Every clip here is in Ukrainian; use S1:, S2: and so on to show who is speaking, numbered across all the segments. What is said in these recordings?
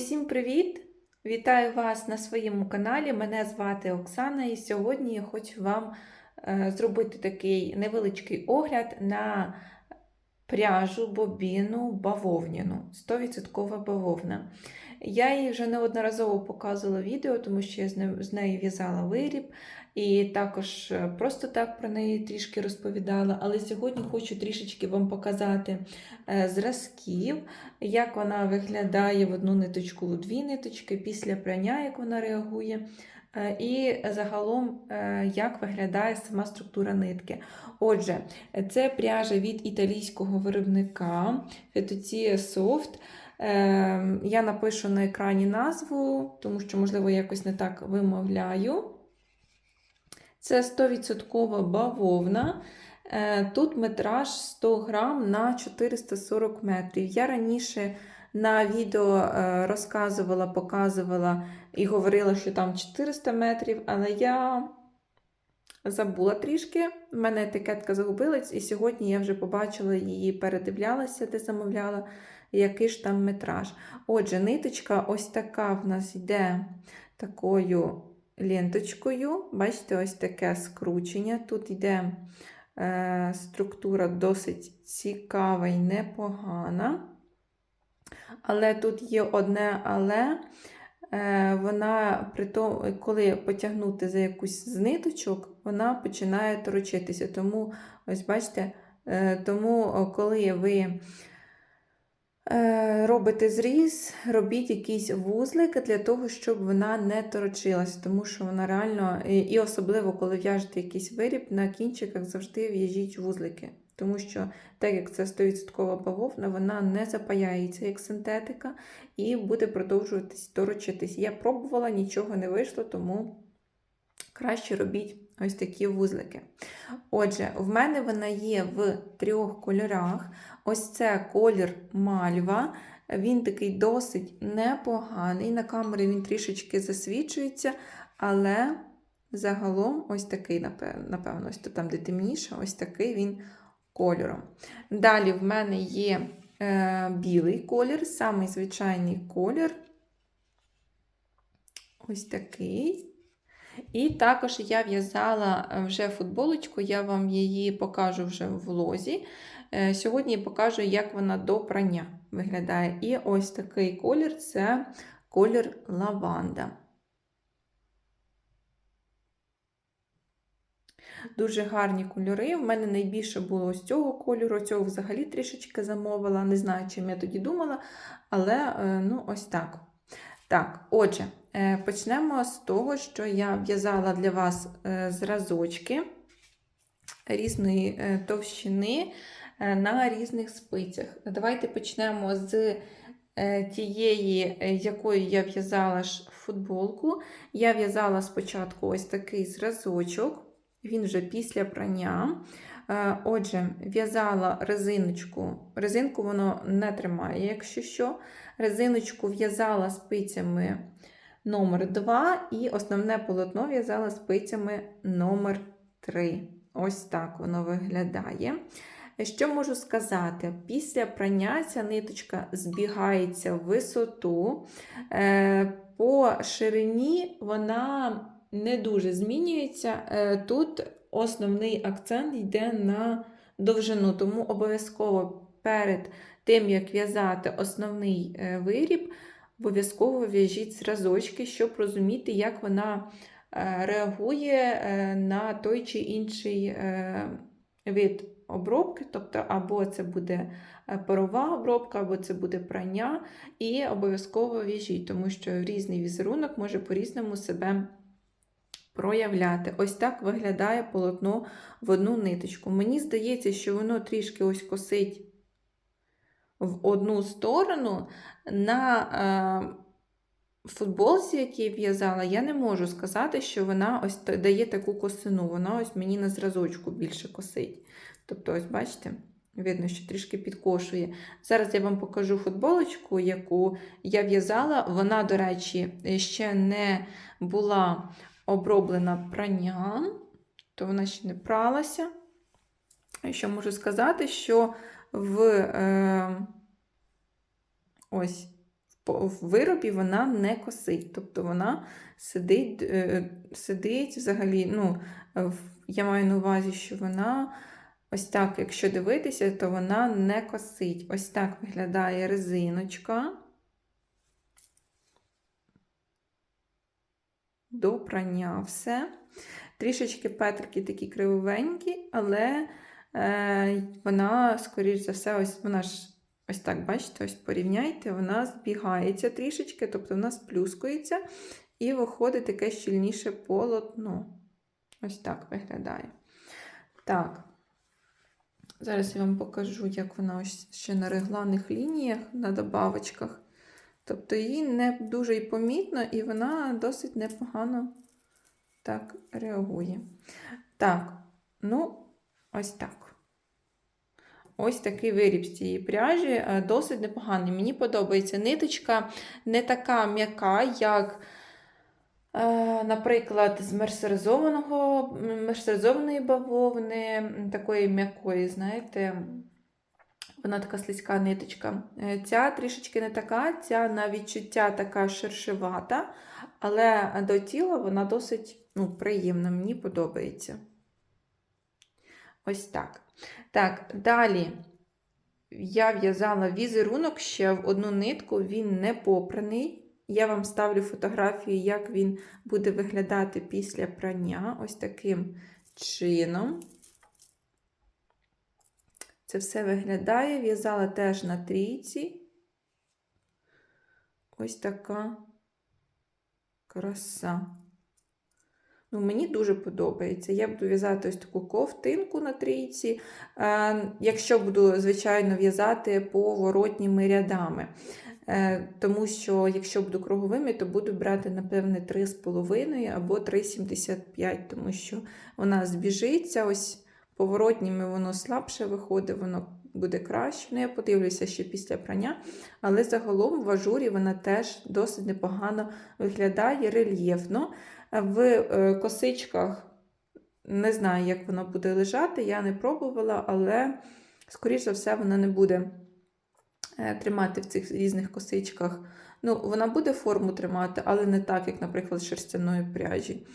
S1: Усім привіт! Вітаю вас на своєму каналі. Мене звати Оксана, і сьогодні я хочу вам е, зробити такий невеличкий огляд на пряжу, бобіну, бавовняну, 100% бавовна. Я її вже неодноразово показувала відео, тому що я з нею в'язала виріб, і також е, просто так про неї трішки розповідала. Але сьогодні хочу трішечки вам показати е, зразків, як вона виглядає в одну ниточку, в дві ниточки, після прання, як вона реагує. е, І загалом, як виглядає сама структура нитки. Отже, це пряжа від італійського виробника Fettuccia Soft. Я напишу на екрані назву, тому що, можливо, якось не так вимовляю. Це 100% бавовна. Е, Тут метраж 100 грам на 440 метрів. Я раніше на відео е, розказувала, показувала і говорила, що там 400 метрів, але я забула трішки. В мене етикетка загубилась, і сьогодні я вже побачила її, передивлялася, де замовляла, який ж там метраж. Отже, ниточка ось така в нас йде такою ленточкою. Бачите, ось таке скручення. Тут йде е, структура досить цікава і непогана. Але тут є одне але. Е, вона, при тому, коли потягнути за якусь з ниточок, вона починає торочитися. Тому, ось бачите, е, тому, коли ви робите зріз, робіть якийсь вузлик для того, щоб вона не торочилась, тому що вона реально, і особливо, коли в'яжете якийсь виріб, на кінчиках завжди в'яжіть вузлики. Тому що, так як це 100% бавовна, вона не запаяється як синтетика і буде продовжуватись торочитись. Я пробувала, нічого не вийшло, тому краще робіть ось такі вузлики. Отже, в мене вона є в трьох кольорах. Ось це колір мальва. Він такий досить непоганий. На камері він трішечки засвічується, але загалом ось такий, напевно, ось там, де темніше, ось такий він кольором. Далі в мене є е, білий колір, самий звичайний колір. Ось такий. І також я в'язала вже футболочку, я вам її покажу вже в лозі. Е, Сьогодні покажу, як вона до прання виглядає. І ось такий колір це колір лаванда. Дуже гарні кольори. У мене найбільше було ось цього кольору, цього взагалі трішечки замовила. Не знаю, чим я тоді думала, але е, ну, ось так. Так, отже, е, почнемо з того, що я в'язала для вас е, зразочки різної товщини на різних спицях. Давайте почнемо з тієї, якою я в'язала футболку. Я в'язала спочатку ось такий зразочок. Він вже після прання. Отже, в'язала резиночку. Резинку воно не тримає, якщо що. Резиночку в'язала спицями номер 2 і основне полотно в'язала спицями номер 3 Ось так воно виглядає. Що можу сказати? Після прання ця ниточка збігається в висоту. Е, по ширині вона не дуже змінюється. Тут основний акцент йде на довжину, тому обов'язково перед тим, як в'язати основний виріб, обов'язково в'яжіть зразочки, щоб розуміти, як вона реагує на той чи інший вид обробки, тобто або це буде парова обробка, або це буде прання, і обов'язково в'яжіть, тому що різний візерунок може по-різному себе проявляти. Ось так виглядає полотно в одну ниточку. Мені здається, що воно трішки ось косить в одну сторону. На е, футболці, які я в'язала, я не можу сказати, що вона ось дає таку косину. Вона ось мені на зразочку більше косить. Тобто, ось бачите? Видно, що трішки підкошує. Зараз я вам покажу футболочку, яку я в'язала. Вона, до речі, ще не була оброблена пранням, то вона ще не пралася. Що можу сказати, що в е, ось в виробі вона не косить. Тобто вона сидить, е, сидить взагалі. ну, Я маю на увазі, що вона ось так, якщо дивитися, то вона не косить. Ось так виглядає резиночка. До прання все. Трішечки петрики такі кривовенькі, але вона, скоріш за все, ось вона ж ось так, бачите, ось порівняйте, вона збігається трішечки, тобто вона сплюскується і виходить таке щільніше полотно. Ось так виглядає. Так. Зараз я вам покажу, як вона ось ще на регланих лініях, на добавочках. Тобто її не дуже і помітно, і вона досить непогано так реагує. Так, ну, ось так. Ось такий виріб з цієї пряжі, е, досить непоганий. Мені подобається ниточка не така м'яка, як, е, наприклад, з мерсеризованого, мерсеризованої бавовни, такої м'якої, знаєте, вона така слизька ниточка. Е, Ця трішечки не така, ця на відчуття така шершивата, але до тіла вона досить ну, приємна, мені подобається. Ось так. Так, далі я в'язала візерунок ще в одну нитку, він не попраний. Я вам ставлю фотографію, як він буде виглядати після прання. Ось таким чином. Це все виглядає. В'язала теж на трійці. Ось така краса. Ну, Мені дуже подобається. Я буду в'язати ось таку ковтинку на трійці. Е, якщо буду, звичайно, в'язати поворотніми рядами. Е, тому що, якщо буду круговими, то буду брати, напевне, 3,5 або 3,75, тому що вона збіжиться. Ось поворотніми воно слабше виходить, воно буде краще. Ну, я подивлюся ще після прання. Але загалом в ажурі вона теж досить непогано виглядає рельєфно. В е, косичках не знаю, як воно буде лежати, я не пробувала, але, скоріш за все, вона не буде е, тримати в цих різних косичках. Ну, вона буде форму тримати, але не так, як, наприклад, шерстяної пряжі.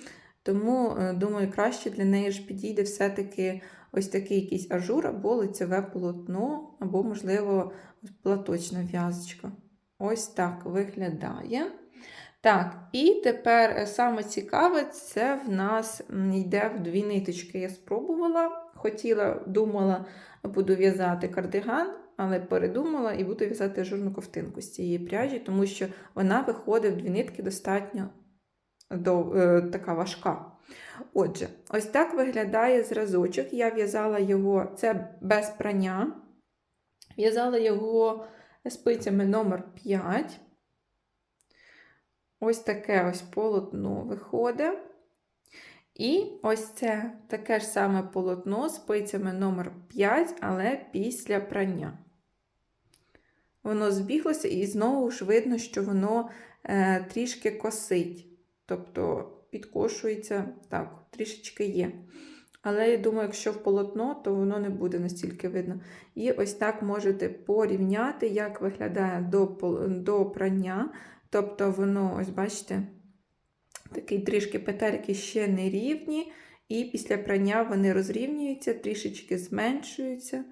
S1: Тому, е, думаю, краще для неї ж підійде все-таки ось такий якийсь ажур або лицеве полотно, або, можливо, платочна в'язочка. Ось так виглядає. Так, і тепер е, саме цікаве, це в нас йде в дві ниточки. Я спробувала, хотіла, думала, буду в'язати кардиган, але передумала і буду в'язати журну ковтинку з цієї пряжі, тому що вона виходить в дві нитки достатньо до, е, така важка. Отже, ось так виглядає зразочок. Я в'язала його, це без прання. В'язала його спицями номер 5. Ось таке ось полотно виходить. І ось це таке ж саме полотно з спицями номер 5, але після прання. Воно збіглося, і знову ж видно, що воно е, трішки косить. Тобто підкошується, так, трішечки є. Але я думаю, якщо в полотно, то воно не буде настільки видно. І ось так можете порівняти, як виглядає до, до прання. Тобто, воно, ось бачите, такий трішки петельки ще не рівні, і після прання вони розрівнюються, трішечки зменшуються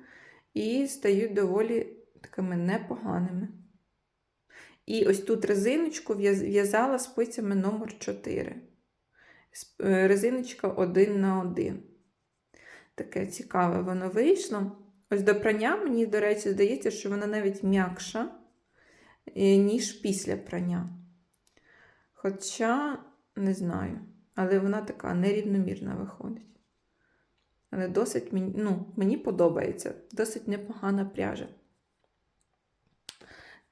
S1: і стають доволі такими непоганими. І ось тут резиночку в'яз- в'язала спицями номер 4. Е, Резиночка 1 на 1. Таке цікаве воно вийшло. Ось до прання, мені, до речі, здається, що вона навіть м'якша, ніж після прання. Хоча, не знаю, але вона така нерівномірна виходить. Але досить мені, ну, мені подобається, досить непогана пряжа.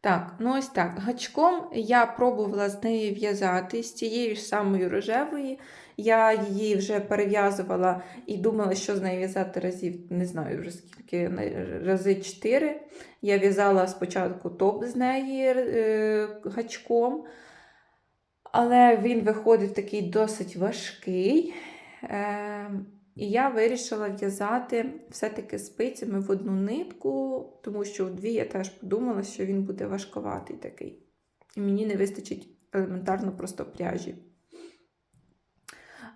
S1: Так, ну ось так. Гачком я пробувала з неї в'язати з цією ж самою рожевої. Я її вже перев'язувала і думала, що з нею в'язати разів, не знаю вже скільки, рази 4. Я в'язала спочатку топ з неї е, гачком, але він виходив такий досить важкий. Е, і я вирішила в'язати все-таки спицями в одну нитку, тому що в дві я теж подумала, що він буде важковатий такий. і мені не вистачить елементарно просто пряжі.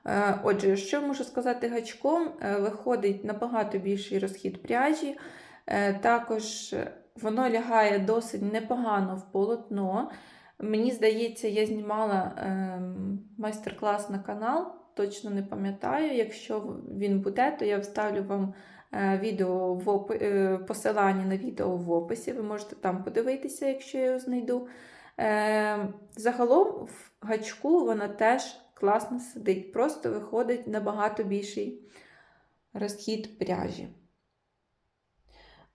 S1: Е, Отже, що можу сказати гачком? Е, Виходить набагато більший розхід пряжі. Е, Також воно лягає досить непогано в полотно. Мені здається, я знімала ем, майстер-клас на канал, точно не пам'ятаю. Якщо він буде, то я вставлю вам е, відео в опи- е, посилання на відео в описі. Ви можете там подивитися, якщо я його знайду. Е, Загалом в гачку вона теж класно сидить, просто виходить набагато більший розхід пряжі.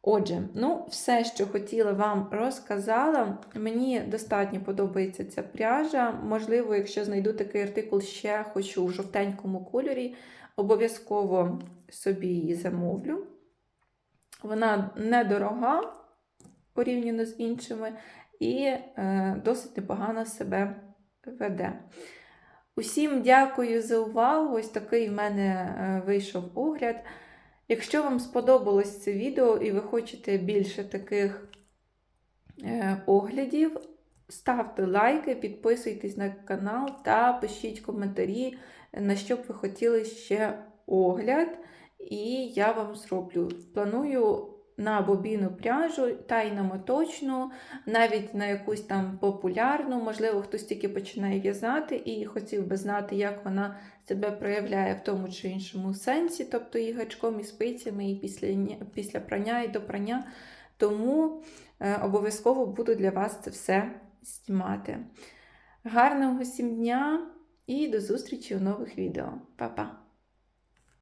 S1: Отже, ну, все, що хотіла вам розказала. Мені достатньо подобається ця пряжа. Можливо, якщо знайду такий артикул ще хочу у жовтенькому кольорі, обов'язково собі її замовлю. Вона недорога порівняно з іншими, і е, досить непогано себе веде. Усім дякую за увагу. Ось такий в мене е, вийшов огляд. Якщо вам сподобалось це відео і ви хочете більше таких е, оглядів, ставте лайки, підписуйтесь на канал та пишіть коментарі, на що б ви хотіли ще огляд, і я вам зроблю. Планую на бобіну пряжу та й на моточну, навіть на якусь там популярну, можливо, хтось тільки починає в'язати і хотів би знати, як вона себе проявляє в тому чи іншому сенсі, тобто і гачком, і спицями, і після, після прання, і до прання. Тому е, обов'язково буду для вас це все знімати. Гарного всім дня і до зустрічі у нових відео. Па-па!